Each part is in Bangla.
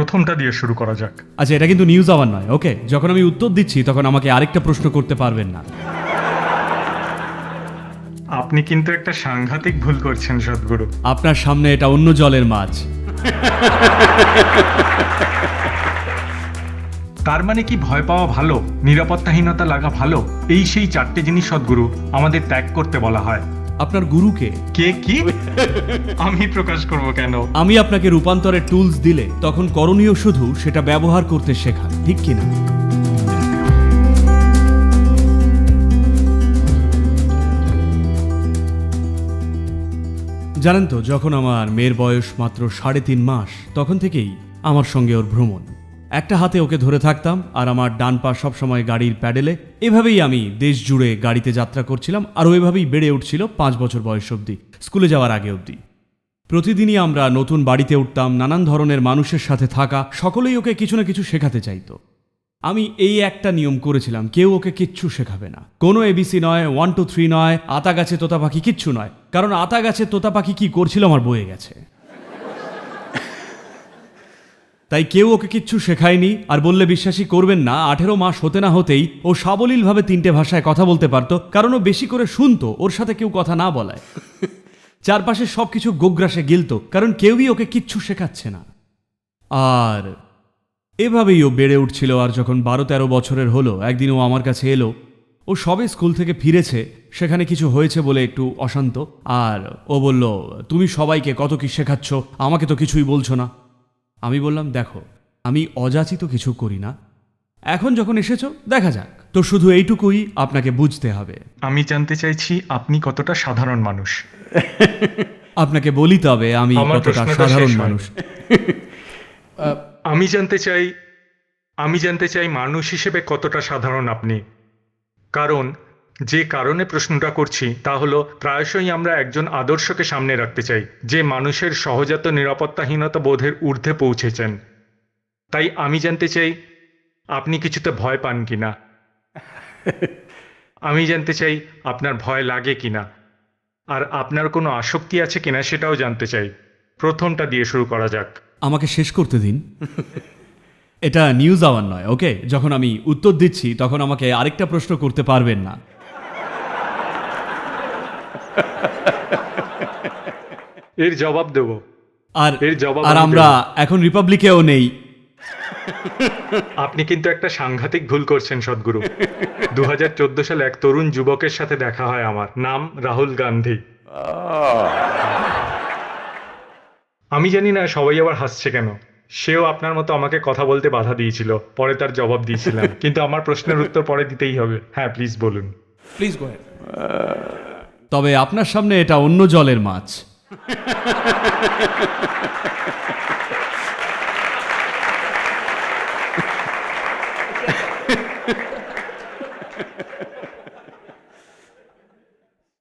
প্রথমটা দিয়ে শুরু করা যাক। আচ্ছা এটা কিন্তু নিউজ আওয়ার নয় ওকে যখন আমি উত্তর দিচ্ছি তখন আমাকে আরেকটা প্রশ্ন করতে পারবেন না। আপনি কিন্তু একটা সাংঘাতিক ভুল করছেন সদ্গুরু। আপনার সামনে এটা অন্য জলের মাছ। তার মানে কি ভয় পাওয়া ভালো? নিরাপত্তাহীনতা লাগা ভালো? এই সেই চারটে জিনিস সদ্গুরু আমাদের ত্যাগ করতে বলা হয়। আপনার গুরুকে। কে কি? আমি প্রকাশ করব কেন? আমি আপনাকে রূপান্তরের টুলস দিলে তখন করণীয় শুধু সেটা ব্যবহার করতে শেখান ঠিক কিনা? জানেন তো যখন আমার মেয়ের বয়স মাত্র সাড়ে তিন মাস তখন থেকেই আমার সঙ্গে ওর ভ্রমণ। একটা হাতে ওকে ধরে থাকতাম, আর আমার ডান পা সবসময় গাড়ির প্যাডেলে। এভাবেই আমি দেশ জুড়ে গাড়িতে যাত্রা করছিলাম, আর ওইভাবেই বেড়ে উঠছিল পাঁচ বছর বয়স অবধি, স্কুলে যাওয়ার আগে অবধি। প্রতিদিনই আমরা নতুন বাড়িতে উঠতাম, নানান ধরনের মানুষের সাথে থাকা, সকলেই ওকে কিছু না কিছু শেখাতে চাইতো। আমি এই একটা নিয়ম করেছিলাম, কেউ ওকে কিচ্ছু শেখাবে না। কোনো এবিসি নয়, ওয়ান টু থ্রি নয়, আতা গাছে তোতা পাখি কিচ্ছু নয়, কারণ আতা গাছে তোতা পাখি কী করছিল আমার বয়ে গেছে। তাই কেউ ওকে কিচ্ছু শেখায়নি আর বললে বিশ্বাসই করবেন না আঠেরো মাস হতে না হতেই ও সাবলীলভাবে তিনটে ভাষায় কথা বলতে পারতো কারণ ও বেশি করে শুনতো ওর সাথে কেউ কথা না বলায়। চারপাশে সব কিছু গোগ্রাসে গিলত কারণ কেউই ওকে কিচ্ছু শেখাচ্ছে না। আর এভাবেই ও বেড়ে উঠছিল আর যখন বারো তেরো বছরের হলো একদিন ও আমার কাছে এলো ও সবে স্কুল থেকে ফিরেছে সেখানে কিছু হয়েছে বলে একটু অশান্ত আর ও বলল তুমি সবাইকে কত কি শেখাচ্ছ? আমাকে তো কিছুই বলছো না। আমি বললাম দেখো আমি অযাচিত কিছু করি না। এখন যখন এসেছ দেখা যাক। তো শুধু এইটুকুই আপনাকে বুঝতে হবে। আমি জানতে চাইছি আপনি কতটা সাধারণ মানুষ। আপনাকে বলি তবে আমি আমার কতটা প্রশ্নটা সাধারণ শেষ হয়নি। মানুষ। আমি জানতে চাই আমি জানতে চাই মানুষ হিসেবে কতটা সাধারণ আপনি। কারণ যে কারণে প্রশ্নটা করছি তা হলো প্রায়শই আমরা একজন আদর্শকে সামনে রাখতে চাই যে মানুষের সহজাত নিরাপত্তাহীনতা বোধের ঊর্ধ্বে পৌঁছেছেন। তাই আমি জানতে চাই আপনি কিছুতে ভয় পান কিনা? আমি জানতে চাই আপনার ভয় লাগে কিনা? আর আপনার কোনো আসক্তি আছে কিনা সেটাও জানতে চাই। প্রথমটা দিয়ে শুরু করা যাক। আমাকে শেষ করতে দিন। এটা নিউজ আওয়ার নয় ওকে? যখন আমি উত্তর দিচ্ছি তখন আমাকে আরেকটা প্রশ্ন করতে পারবেন না। এর জবাব দেবো। আর এর জবাব আর আমরা এখন রিপাবলিকেও নেই। আপনি কিন্তু একটা সাংঘাতিক ভুল করছেন সদ্গুরু। দু সালে এক তরুণ যুবকের সাথে দেখা হয় আমার। নাম রাহুল গান্ধী। আমি জানি না সবাই আবার হাসছে কেন। সেও আপনার মতো আমাকে কথা বলতে বাধা দিয়েছিল। পরে তার জবাব দিয়েছিলাম। কিন্তু আমার প্রশ্নের উত্তর পরে দিতেই হবে। হ্যাঁ প্লিজ বলুন। Go ahead. তবে আপনার সামনে এটা অন্য জলের মাছ।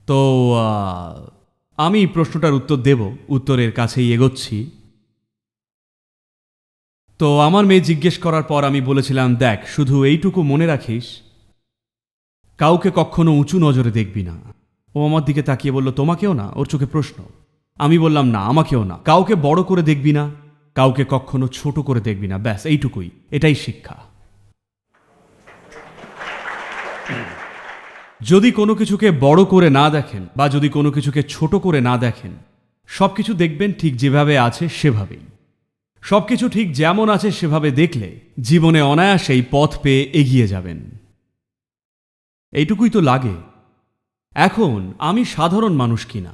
তো আমি প্রশ্নটার উত্তর দেব, উত্তরের কাছেই এগোচ্ছি। তো, আমার মেয়ে জিজ্ঞেস করার পর আমি বলেছিলাম, দেখ, শুধু এইটুকু মনে রাখিস, কাউকে কখনো উঁচু নজরে দেখবি না। ও আমার দিকে তাকিয়ে বলল, তোমাকেও না? ওর চোখে প্রশ্ন। আমি বললাম, না, আমাকেও না। কাউকে বড় করে দেখবি না, কাউকে কখনো ছোট করে দেখবি না। ব্যাস, এইটুকুই। এটাই শিক্ষা। যদি কোনো কিছুকে বড় করে না দেখেন বা যদি কোনো কিছুকে ছোট করে না দেখেন সব কিছু দেখবেন ঠিক যেভাবে আছে সেভাবেই। সব কিছু ঠিক যেমন আছে সেভাবে দেখলে জীবনে অনায়াসেই পথ পেয়ে এগিয়ে যাবেন। এইটুকুই তো লাগে। এখন আমি সাধারণ মানুষ কিনা?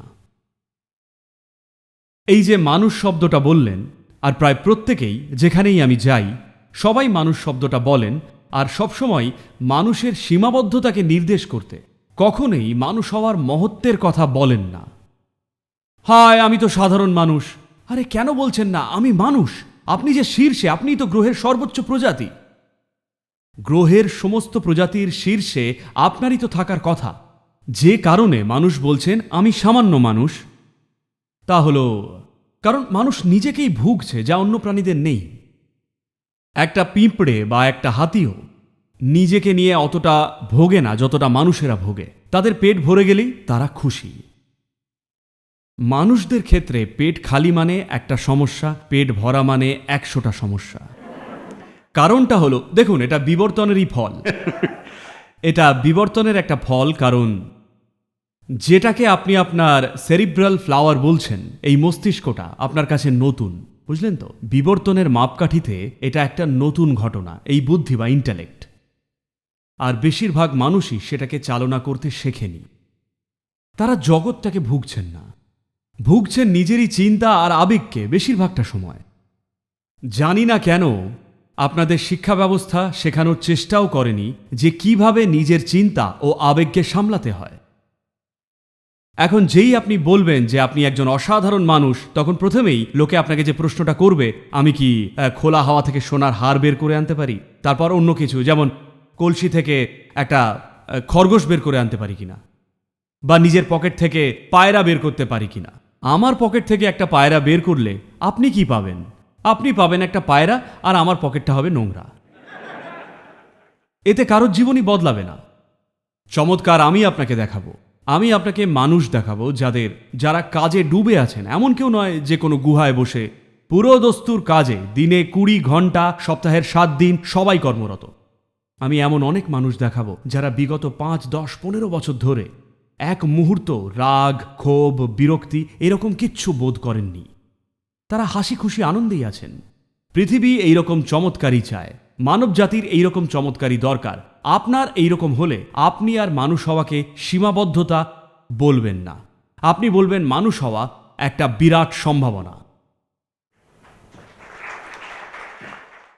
এই যে মানুষ শব্দটা বললেন, আর প্রায় প্রত্যেকেই যেখানেই আমি যাই, সবাই মানুষ শব্দটা বলেন, আর সবসময় মানুষের সীমাবদ্ধতাকে নির্দেশ করতে। কখনোই মানুষ হওয়ার মহত্বের কথা বলেন না। হায়, আমি তো সাধারণ মানুষ। আরে কেন বলছেন না, আমি মানুষ। আপনি যে শীর্ষে, আপনিই তো গ্রহের সর্বোচ্চ প্রজাতি। গ্রহের সমস্ত প্রজাতির শীর্ষে আপনারই তো থাকার কথা। যে কারণে মানুষ বলছেন, আমি সামান্য মানুষ। তা হলো, কারণ মানুষ নিজেকেই ভুগছে, যা অন্য প্রাণীদের নেই। একটা পিঁপড়ে বা একটা হাতিও নিজেকে নিয়ে অতটা ভোগে না, যতটা মানুষেরা ভোগে। তাদের পেট ভরে গেলেই তারা খুশি। মানুষদের ক্ষেত্রে পেট খালি মানে একটা সমস্যা, পেট ভরা মানে একশোটা সমস্যা। কারণটা হলো, দেখুন, এটা বিবর্তনেরই ফল। এটা বিবর্তনের একটা ফল, কারণ যেটাকে আপনি আপনার সেরিব্রাল ফ্লাওয়ার বলছেন, এই মস্তিষ্কটা আপনার কাছে নতুন। বুঝলেন তো? বিবর্তনের মাপকাঠিতে এটা একটা নতুন ঘটনা, এই বুদ্ধি বা ইন্টালেক্ট আর বেশিরভাগ মানুষই সেটাকে চালনা করতে শেখেনি। তারা জগৎটাকে ভুগছেন না। ভুগছেন নিজেরই চিন্তা আর আবেগকে বেশিরভাগটা সময়। জানি না কেন আপনাদের শিক্ষা ব্যবস্থা শেখানোর চেষ্টাও করেনি যে কীভাবে নিজের চিন্তা ও আবেগকে সামলাতে হয়। এখন যেই আপনি বলবেন যে আপনি একজন অসাধারণ মানুষ, তখন প্রথমেই লোকে আপনাকে যে প্রশ্নটা করবে, আমি কি খোলা হাওয়া থেকে সোনার হার বের করে আনতে পারি? তারপর অন্য কিছু, যেমন কলসি থেকে একটা খরগোশ বের করে আনতে পারি কিনা? বা নিজের পকেট থেকে পায়রা বের করতে পারি কিনা? আমার পকেট থেকে একটা পায়রা বের করলে আপনি কি পাবেন? আপনি পাবেন একটা পায়রা আর আমার পকেটটা হবে নোংরা। এতে কারোর জীবনই বদলাবে না। চমৎকার, আমি আপনাকে দেখাবো। আমি আপনাকে মানুষ দেখাবো যাদের, যারা কাজে ডুবে আছেন। এমন কেউ নয় যে কোনো গুহায় বসে পুরো দস্তুর কাজে দিনে কুড়ি ঘণ্টা, সপ্তাহের সাত দিন সবাই কর্মরত। আমি এমন অনেক মানুষ দেখাবো যারা বিগত পাঁচ, দশ, পনেরো বছর ধরে এক মুহূর্ত রাগ, ক্ষোভ, বিরক্তি এরকম কিচ্ছু বোধ করেননি। তারা হাসি খুশি আনন্দেই আছেন। পৃথিবী এইরকম চমৎকারই চায়। মানব জাতির এইরকম চমৎকারই দরকার। আপনার এইরকম হলে আপনি আর মানুষ হওয়াকে সীমাবদ্ধতা বলবেন না। আপনি বলবেন, মানুষ হওয়া একটা বিরাট সম্ভাবনা।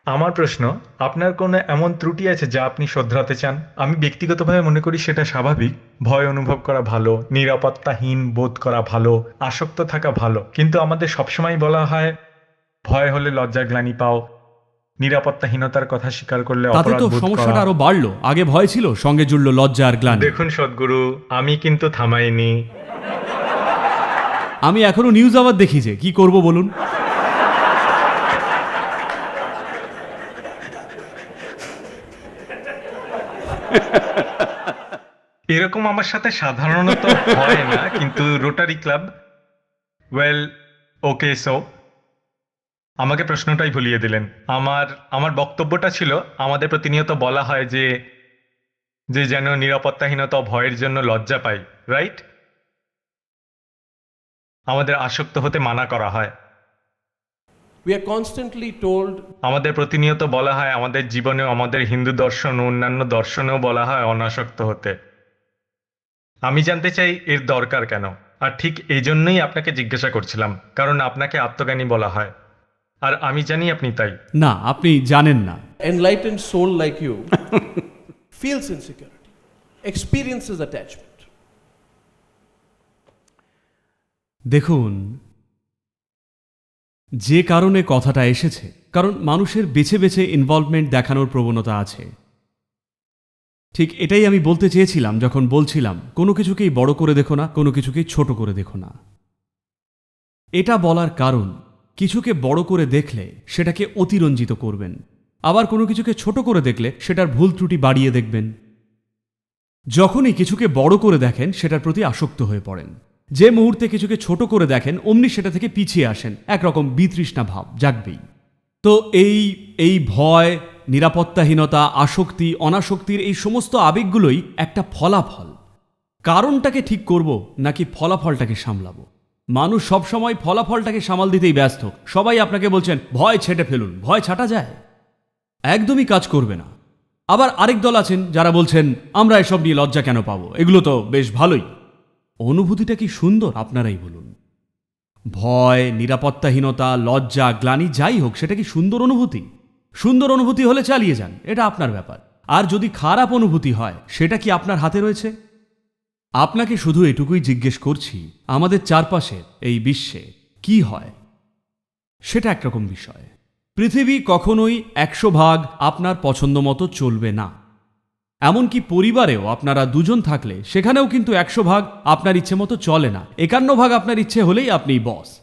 আমার প্রশ্ন, আপনার কোনো এমন ত্রুটি আছে যা আপনি শোধরাতে চান? আমি ব্যক্তিগতভাবে মনে করি সেটা স্বাভাবিক। ভয় অনুভব করা ভালো, নিরাপত্তাহীন বোধ করা ভালো, আসক্ত থাকা ভালো। কিন্তু আমাদের সবসময় বলা হয়, ভয় হলে লজ্জা গ্লানি পাও। নিরাপত্তাহীনতার কথা স্বীকার করলে তাতে তো সমস্যাটা আরও বাড়লো। আগে ভয় ছিল সঙ্গে জুড়লো লজ্জা আর গ্লানি। দেখুন সদ্গুরু আমি কিন্তু থামাইনি। আমি এখনও নিউজ আবার দেখি যে কি করব বলুন? এরকম আমার সাথে সাধারণত হয় না কিন্তু rotary club well okay so আমাকে প্রশ্নটাই ভুলিয়ে দিলেন। আমার আমার বক্তব্যটা ছিল আমাদের প্রতিনিয়ত বলা হয় যে যে যেন নিরাপত্তাহীনতা ভয়ের জন্য লজ্জা পাই রাইট আমাদের আসক্ত হতে মানা করা হয়। We are constantly told আমাদের প্রতিনিয়ত বলা হয় আমাদের জীবনেও আমাদের হিন্দু দর্শন ও অন্যান্য দর্শনেও বলা হয় অনাসক্ত হতে। আমি জানতে চাই এর দরকার কেন? আর ঠিক এই জন্যই আপনাকে জিজ্ঞাসা করছিলাম কারণ আপনাকে আত্মজ্ঞানী বলা হয়। আর আমি জানি আপনি তাই। না আপনি জানেন না। Enlightened soul like you feels insecurity, experiences attachment. দেখুন যে কারণে কথাটা এসেছে কারণ মানুষের বেছে বেছে ইনভলভমেন্ট দেখানোর প্রবণতা আছে। ঠিক এটাই আমি বলতে চেয়েছিলাম যখন বলছিলাম কোনো কিছুকেই বড় করে দেখো না কোনো কিছুকেই ছোট করে দেখো না। এটা বলার কারণ কিছুকে বড় করে দেখলে সেটাকে অতিরঞ্জিত করবেন। আবার কোনো কিছুকে ছোট করে দেখলে সেটার ভুল ত্রুটি বাড়িয়ে দেখবেন। যখনই কিছুকে বড় করে দেখেন, সেটার প্রতি আসক্ত হয়ে পড়েন। যে মুহূর্তে কিছুকে ছোট করে দেখেন, অমনি সেটা থেকে পিছিয়ে আসেন। একরকম বিতৃষ্ণা ভাব জাগবেই। তো এই এই ভয়, নিরাপত্তাহীনতা, আসক্তি, অনাসক্তির এই সমস্ত আবেগগুলোই একটা ফলাফল। কারণটাকে ঠিক করব নাকি ফলাফলটাকে সামলাবো? মানুষ সবসময় ফলাফলটাকে সামাল দিতেই ব্যস্ত। সবাই আপনাকে বলছেন, ভয় ছেটে ফেলুন, ভয় ছাটা যায়। একদমই কাজ করবে না। আবার আরেক দল আছেন যারা বলছেন, আমরা এসব নিয়ে লজ্জা কেন পাবো? এগুলো তো বেশ ভালোই। অনুভূতিটা কি সুন্দর, আপনারাই বলুন। ভয়, নিরাপত্তাহীনতা, লজ্জা, গ্লানি যাই হোক, সেটা কি সুন্দর অনুভূতি? সুন্দর অনুভূতি হলে চালিয়ে যান, এটা আপনার ব্যাপার। আর যদি খারাপ অনুভূতি হয়, সেটা কি আপনার হাতে রয়েছে? আপনাকে শুধু এটুকুই জিজ্ঞেস করছি আমাদের চারপাশে এই বিশ্বে কি হয়? সেটা একরকম বিষয়। পৃথিবী কখনোই একশো ভাগ আপনার পছন্দ মতো চলবে না। এমনকি পরিবারেও আপনারা দুজন থাকলে সেখানেও কিন্তু একশো ভাগ আপনার ইচ্ছে মতো চলে না। একান্ন ভাগ আপনার ইচ্ছে হলেই আপনি বস।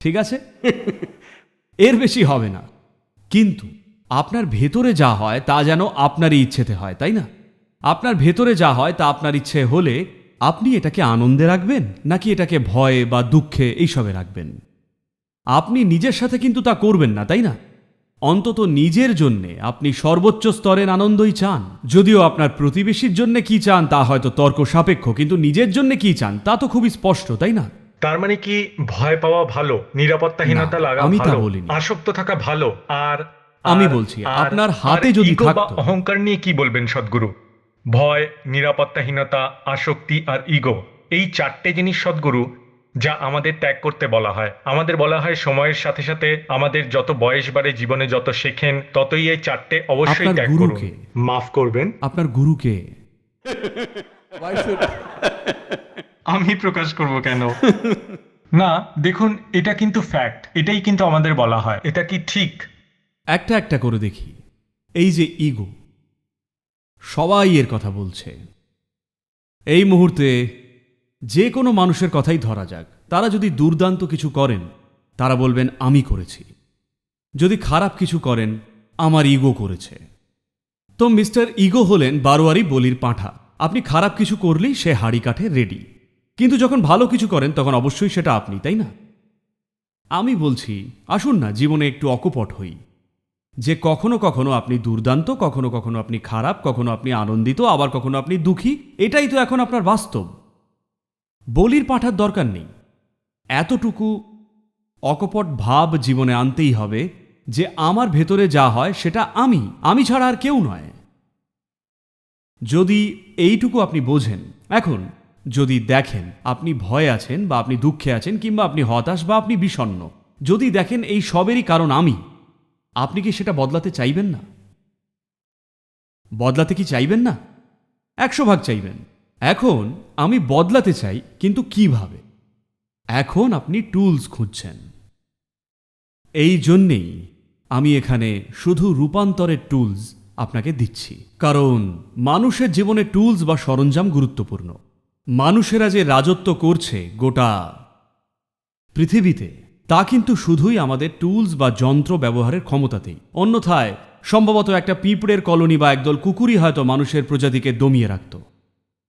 ঠিক আছে? এর বেশি হবে না। কিন্তু আপনার ভেতরে যা হয় তা যেন আপনারই ইচ্ছেতে হয় তাই না? আপনার ভেতরে যা হয় তা আপনার ইচ্ছে হলে আপনি এটাকে আনন্দে রাখবেন নাকি এটাকে ভয়ে বা দুঃখে এইসবে রাখবেন? আপনি নিজের সাথে কিন্তু তা করবেন না তাই না? অন্তত নিজের জন্যে আপনি সর্বোচ্চ স্তরের আনন্দই চান। যদিও আপনার প্রতিবেশীর জন্য কি চান তা হয়তো তর্ক সাপেক্ষ কিন্তু নিজের জন্য কি চান তা তো খুবই স্পষ্ট তাই না? তার মানে কি ভয় পাওয়া ভালো নিরাপত্তাহীনতা লাগা আমি তা বলিনি। আসক্ত থাকা ভালো আর আমি বলছি, আপনার হাতে যদি থাকতো। অহংকার নিয়ে কি বলবেন সদ্গুরু? ভয় নিরাপত্তাহীনতা আসক্তি আর ইগো এই চারটে জিনিস সদ্গুরু যা আমাদের ত্যাগ করতে বলা হয়। আমাদের বলা হয় সময়ের সাথে সাথে আমাদের যত বয়স বাড়ে জীবনে যত শেখেন ততই এই চারটে অবশ্যই ত্যাগ করুন। মাফ করবেন। আপনার গুরুকে। আমি প্রকাশ করব কেন? না দেখুন এটা কিন্তু ফ্যাক্ট এটাই কিন্তু আমাদের বলা হয়। এটা কি ঠিক? একটা একটা করে দেখি। এই যে ইগো সবাই এর কথা বলছে। এই মুহূর্তে যে কোনো মানুষের কথাই ধরা যাক। তারা যদি দুর্দান্ত কিছু করেন, তারা বলবেন, আমি করেছি। যদি খারাপ কিছু করেন, আমার ইগো করেছে। তো মিস্টার ইগো হলেন বারোয়ারি বলির পাঁঠা। আপনি খারাপ কিছু করলেই সে হাড়ি কাঠে রেডি। কিন্তু যখন ভালো কিছু করেন, তখন অবশ্যই সেটা আপনি, তাই না? আমি বলছি, আসুন না, জীবনে একটু অকপট হই। যে কখনো কখনো আপনি দুর্দান্ত, কখনো কখনো আপনি খারাপ, কখনো আপনি আনন্দিত, আবার কখনো আপনি দুঃখী, এটাই তো এখন আপনার বাস্তব। বলির পাঠার দরকার নেই। এতটুকু অকপট ভাব জীবনে আনতেই হবে যে আমার ভেতরে যা হয় সেটা আমি আমি ছাড়া আর কেউ নয়। যদি এইটুকু আপনি বোঝেন, এখন যদি দেখেন আপনি ভয়ে আছেন বা আপনি দুঃখে আছেন কিংবা আপনি হতাশ বা আপনি বিষণ্ণ, যদি দেখেন এই সবেরই কারণ আমি আপনি কি সেটা বদলাতে চাইবেন না? বদলাতে কি চাইবেন না? একশো ভাগ চাইবেন। এখন আমি বদলাতে চাই, কিন্তু কীভাবে? এখন আপনি টুলস খুঁজছেন। এই জন্যেই আমি এখানে শুধু রূপান্তরের টুলস আপনাকে দিচ্ছি। কারণ মানুষের জীবনে টুলস বা সরঞ্জাম গুরুত্বপূর্ণ। মানুষেরা যে রাজত্ব করছে গোটা পৃথিবীতে তা কিন্তু শুধুই আমাদের টুলস বা যন্ত্র ব্যবহারের ক্ষমতাতেই। অন্যথায়, সম্ভবত একটা পিঁপড়ের কলোনি বা একদল কুকুরই হয়তো মানুষের প্রজাতিকে দমিয়ে রাখত।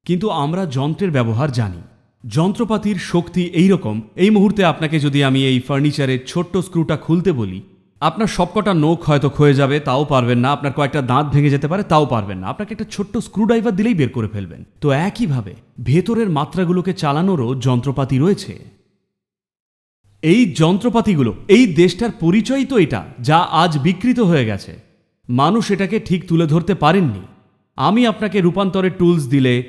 কিন্তু আমরা যন্ত্রের ব্যবহার জানি। যন্ত্রপাতির শক্তি এই রকম এই মুহূর্তে আপনাকে যদি আমি এই ফার্নিচারের ছোট্ট স্ক্রুটা খুলতে বলি, আপনার সবকটা নোখ হয়তো ক্ষয়ে যাবে, তাও পারবেন না। আপনার কয়েকটা দাঁত ভেঙে যেতে পারে, তাও পারবেন না। আপনাকে একটা ছোট্ট স্ক্রুড্রাইভার দিলেই বের করে ফেলবেন। তো একইভাবে, ভেতরের মাত্রাগুলোকে চালানোরও যন্ত্রপাতি রয়েছে। এই যন্ত্রপাতিগুলো, এই দেশটার পরিচয় তো এটা, যা আজ বিকৃত হয়ে গেছে। মানুষ এটাকে ঠিক তুলে ধরতে পারেননি। আমি আপনাকে রূপান্তরের টুলস দিলে,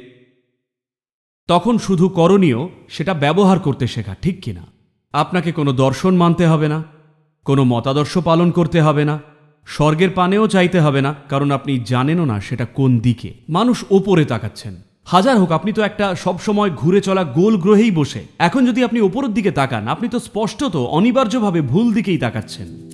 তখন শুধু করণীয়, সেটা ব্যবহার করতে শেখা, ঠিক কিনা আপনাকে কোনো দর্শন মানতে হবে না, কোনো মতাদর্শ পালন করতে হবে না, স্বর্গের পানেও চাইতে হবে না, কারণ আপনি জানেনও না সেটা কোন দিকে। মানুষ ওপরে তাকাচ্ছেন। হাজার হোক, আপনি তো একটা সবসময় ঘুরে চলা গোল গ্রহেই বসে। এখন যদি আপনি ওপরের দিকে তাকান, আপনি তো স্পষ্টত অনিবার্যভাবে ভুল দিকেই তাকাচ্ছেন।